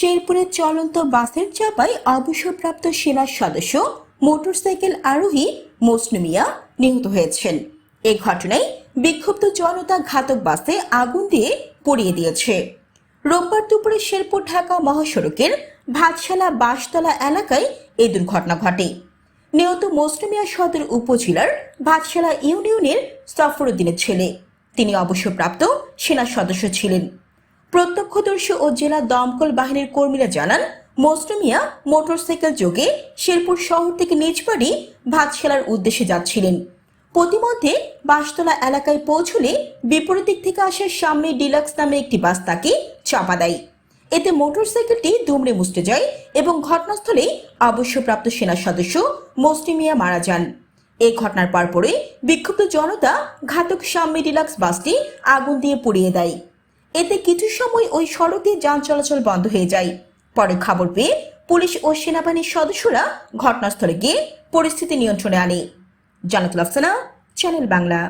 শেরপুরের চলন্ত বাসের চাপায় অবসরপ্রাপ্ত সেনার সদস্য, মোটরসাইকেল আরোহী মসনু মিয়া নিহত হয়েছেন। এ ঘটনায় বিক্ষুব্ধ জনতা ঘাতক বাসে আগুন দিয়ে পড়িয়ে দিয়েছে। রোববার দুপুরে শেরপুর ঢাকা মহাসড়কের ভাতশালা বাসতলা এলাকায় এই দুর্ঘটনা ঘটে। নিহত মসলুমিয়া সদর উপজেলার ভাতশালা ইউনিয়নের সফরুদ্দিনের ছেলে। তিনি অবসরপ্রাপ্ত সেনা সদস্য ছিলেন। প্রত্যক্ষদর্শী ও জেলা দমকল বাহিনীর কর্মীরা জানান মসলুমিয়া মোটরসাইকেল যোগে শেরপুর শহর থেকে নিজ বাড়ি ভাতশালার উদ্দেশ্যে যাচ্ছিলেন। প্রতিমধ্যে বাসতলা এলাকায় পৌঁছলে বিপরীত দিক থেকে আসা সামনে ডিলাক্স নামে একটি বাস তাকে চাপা দেয়। এতে মোটরসাইকেলটি দুমড়ে মুচড়ে যায় এবং ঘটনাস্থলেই অবশ্যপ্রাপ্ত সেনা সদস্য মসলিমিয়া মারা যান। এই ঘটনার পরপরই বিক্ষুব্ধ জনতা ঘাতক সাম্মি ডিলাক্স বাসটি আগুন দিয়ে পুড়িয়ে দেয়। এতে কিছু সময় ওই সড়কে যান চলাচল বন্ধ হয়ে যায়। পরে খবর পেয়ে পুলিশ ও সেনাবাহিনীর সদস্যরা ঘটনাস্থলে গিয়ে পরিস্থিতি নিয়ন্ত্রণে আনে। জানাতুল আফসানা, চ্যানেল বাংলা।